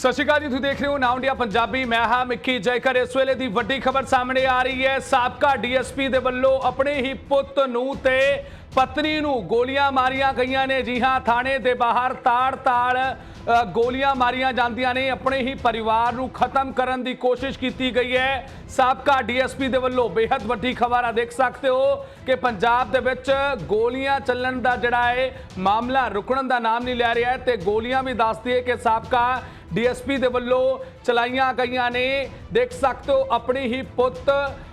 ਸਤਿ ਸ਼੍ਰੀ ਅਕਾਲ ਜੀ, ਤੁਸੀਂ ਦੇਖ ਰਹੇ ਹੋ ਨਾਉ ਇੰਡੀਆ ਪੰਜਾਬੀ। ਮੈਂ ਹਾਂ ਮਿੱਕੀ ਜੈਕਰ ਇਸ ਵੇਲੇ ਦੀ ਵੱਡੀ ਖਬਰ ਸਾਹਮਣੇ ਆ ਰਹੀ ਹੈ। ਸਾਬਕਾ ਡੀਐਸਪੀ ਦੇ ਵੱਲੋਂ ਆਪਣੇ ਹੀ ਪੁੱਤ ਨੂੰ ਤੇ ਪਤਨੀ ਨੂੰ ਗੋਲੀਆਂ ਮਾਰੀਆਂ ਗਈਆਂ ਨੇ। ਜੀ ਹਾਂ, ਥਾਣੇ ਦੇ ਬਾਹਰ ਤਾੜ-ਤਾੜ ਗੋਲੀਆਂ ਮਾਰੀਆਂ ਜਾਂਦੀਆਂ ਨੇ। ਆਪਣੇ ਹੀ ਪਰਿਵਾਰ ਨੂੰ ਖਤਮ ਕਰਨ ਦੀ ਕੋਸ਼ਿਸ਼ ਕੀਤੀ ਗਈ ਹੈ। ਸਾਬਕਾ ਡੀਐਸਪੀ ਦੇ ਵੱਲੋਂ ਬੇहद ਵੱਡੀ ਖਬਰ ਆ। ਦੇਖ ਸਕਦੇ ਹੋ ਕਿ ਪੰਜਾਬ ਦੇ ਵਿੱਚ ਗੋਲੀਆਂ ਚੱਲਣ ਦਾ ਜਿਹੜਾ ਹੈ, ਮਾਮਲਾ ਰੁਕਣ ਦਾ ਨਾਮ ਨਹੀਂ ਲੈ ਰਿਹਾ ਹੈ ਤੇ ਗੋਲੀਆਂ ਵੀ ਦੱਸਦੀ ਹੈ ਕਿ ਸਾਬਕਾ ਡੀਐਸਪੀ ਦੇ ਵੱਲੋਂ ਚਲਾਈਆਂ ਗਈਆਂ ਨੇ। ਦੇਖ ਸਕਦੇ ਹੋ, ਆਪਣੀ ਹੀ ਪੁੱਤ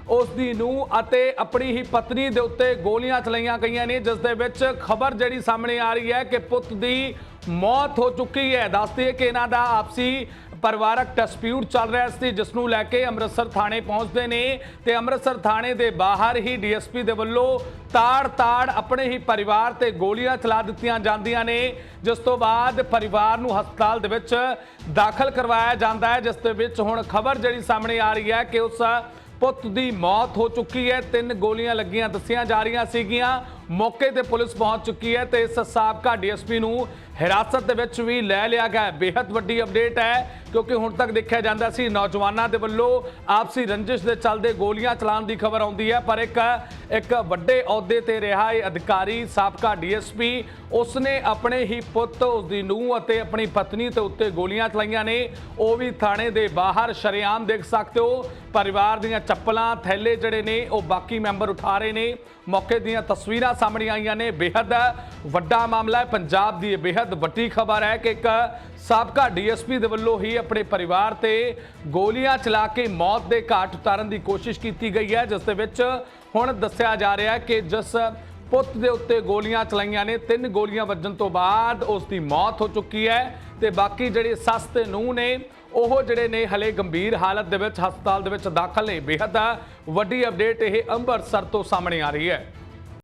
ਉਸ ਦੀ ਨੂੰ ਅਤੇ ਆਪਣੀ ਹੀ ਪਤਨੀ ਦੇ ਉੱਤੇ ਗੋਲੀਆਂ ਚਲਾਈਆਂ ਗਈਆਂ ਨੇ, ਜਿਸ ਦੇ ਵਿੱਚ ਖਬਰ ਜਿਹੜੀ ਸਾਹਮਣੇ ਆ ਰਹੀ ਹੈ ਕਿ ਪੁੱਤ ਦੀ ਮੌਤ ਹੋ ਚੁੱਕੀ ਹੈ। ਦੱਸਦੀ ਕਿ ਇਹਨਾਂ ਦਾ ਆਪਸੀ ਪਰਿਵਾਰਕ ਡਿਸਪਿਊਟ ਚੱਲ ਰਿਹਾ ਸੀ ਜਿਸ ਨੂੰ ਲੈ ਕੇ ਅੰਮ੍ਰਿਤਸਰ ਥਾਣੇ ਪਹੁੰਚਦੇ ਨੇ ਤੇ ਅੰਮ੍ਰਿਤਸਰ ਥਾਣੇ ਦੇ ਬਾਹਰ ਹੀ ਡੀਐਸਪੀ ਦੇ ਵੱਲੋਂ ਤਾੜ-ਤਾੜ ਆਪਣੇ ਹੀ ਪਰਿਵਾਰ ਤੇ ਗੋਲੀਆਂ ਚਲਾ ਦਿੱਤੀਆਂ ਜਾਂਦੀਆਂ ਨੇ, ਜਿਸ ਤੋਂ ਬਾਅਦ ਪਰਿਵਾਰ ਨੂੰ ਹਸਪਤਾਲ ਦੇ ਵਿੱਚ ਦਾਖਲ ਕਰਵਾਇਆ ਜਾਂਦਾ ਹੈ, ਜਿਸ ਦੇ ਵਿੱਚ ਹੁਣ ਖਬਰ ਜਿਹੜੀ ਸਾਹਮਣੇ ਆ ਰਹੀ ਹੈ ਕਿ ਉਸ ਪੁੱਤ ਦੀ ਮੌਤ ਹੋ ਚੁੱਕੀ ਹੈ। ਤਿੰਨ ਗੋਲੀਆਂ ਲੱਗੀਆਂ ਦੱਸੀਆਂ ਜਾ ਰਹੀਆਂ ਸੀਗੀਆਂ। ਮੌਕੇ ਤੇ ਪੁਲਿਸ ਪਹੁੰਚ ਚੁੱਕੀ ਹੈ ਤੇ ਇਸ ਸਾਬਕਾ ਡੀਐਸਪੀ ਨੂੰ ਹਿਰਾਸਤ ਦੇ ਵਿੱਚ ਵੀ ਲੈ ਲਿਆ ਗਿਆ ਹੈ। ਬੇहद ਵੱਡੀ ਅਪਡੇਟ ਹੈ, ਕਿਉਂਕਿ ਹੁਣ ਤੱਕ ਦੇਖਿਆ ਜਾਂਦਾ ਸੀ ਨੌਜਵਾਨਾਂ ਦੇ ਵੱਲੋਂ ਆਪਸੀ ਰੰਜਿਸ਼ ਦੇ ਚੱਲਦੇ ਗੋਲੀਆਂ ਚਲਾਉਣ ਦੀ ਖਬਰ ਆਉਂਦੀ ਹੈ, ਪਰ ਇੱਕ ਇੱਕ ਵੱਡੇ ਅਹੁਦੇ ਤੇ ਰਿਹਾ ਇਹ ਅਧਿਕਾਰੀ ਸਾਬਕਾ ਡੀਐਸਪੀ। ਉਸਨੇ ਆਪਣੇ ਹੀ ਪੁੱਤ, ਉਸਦੀ ਨੂੰਹ ਅਤੇ ਆਪਣੀ ਪਤਨੀ ਤੇ ਉੱਤੇ ਗੋਲੀਆਂ ਚਲਾਈਆਂ ਨੇ। ਉਹ ਵੀ ਥਾਣੇ ਦੇ ਬਾਹਰ ਸ਼ਰੇਆਮ ਦੇਖ ਸਕਦੇ ਹੋ। ਪਰਿਵਾਰ ਦੀਆਂ ਚੱਪਲਾਂ, ਥੈਲੇ ਜਿਹੜੇ ਨੇ, ਉਹ ਬਾਕੀ ਮੈਂਬਰ ਉਠਾ ਰਹੇ ਨੇ। ਮੌਕੇ ਦੀਆਂ ਤਸਵੀਰਾਂ ਸਾਹਮਣੇ ਆਈਆਂ ਨੇ। ਬੇਹੱਦ ਵੱਡਾ ਮਾਮਲਾ ਹੈ। ਪੰਜਾਬ ਦੀ ਇਹ ਬੇहद ਵੱਡੀ ਖਬਰ ਹੈ ਕਿ ਇੱਕ ਸਾਬਕਾ ਡੀਐਸਪੀ ਦੇ ਵੱਲੋਂ ਹੀ ਆਪਣੇ ਪਰਿਵਾਰ ਤੇ ਗੋਲੀਆਂ ਚਲਾ ਕੇ ਮੌਤ ਦੇ ਘਾਟ ਉਤਾਰਨ ਦੀ ਕੋਸ਼ਿਸ਼ ਕੀਤੀ ਗਈ ਹੈ। ਜਿਸ ਦੇ ਵਿੱਚ ਹੁਣ ਦੱਸਿਆ ਜਾ ਰਿਹਾ ਹੈ ਕਿ ਜਿਸ ਪੁੱਤ ਦੇ ਉੱਤੇ ਗੋਲੀਆਂ ਚਲਾਈਆਂ ਨੇ, ਤਿੰਨ ਗੋਲੀਆਂ ਵੱਜਣ ਤੋਂ ਬਾਅਦ ਉਸ ਦੀ ਮੌਤ ਹੋ ਚੁੱਕੀ ਹੈ ਤੇ ਬਾਕੀ ਜਿਹੜੇ ਸੱਸ ਤੇ ਨੂੰਹ ਨੇ, ਉਹ ਜਿਹੜੇ ਨੇ ਹਲੇ ਗੰਭੀਰ ਹਾਲਤ ਦੇ ਵਿੱਚ ਹਸਪਤਾਲ ਦੇ ਵਿੱਚ ਦਾਖਲ ਨੇ। ਬੇहद ਵੱਡੀ ਅਪਡੇਟ ਇਹ ਅੰਮ੍ਰਿਤਸਰ ਤੋਂ ਸਾਹਮਣੇ ਆ ਰਹੀ ਹੈ।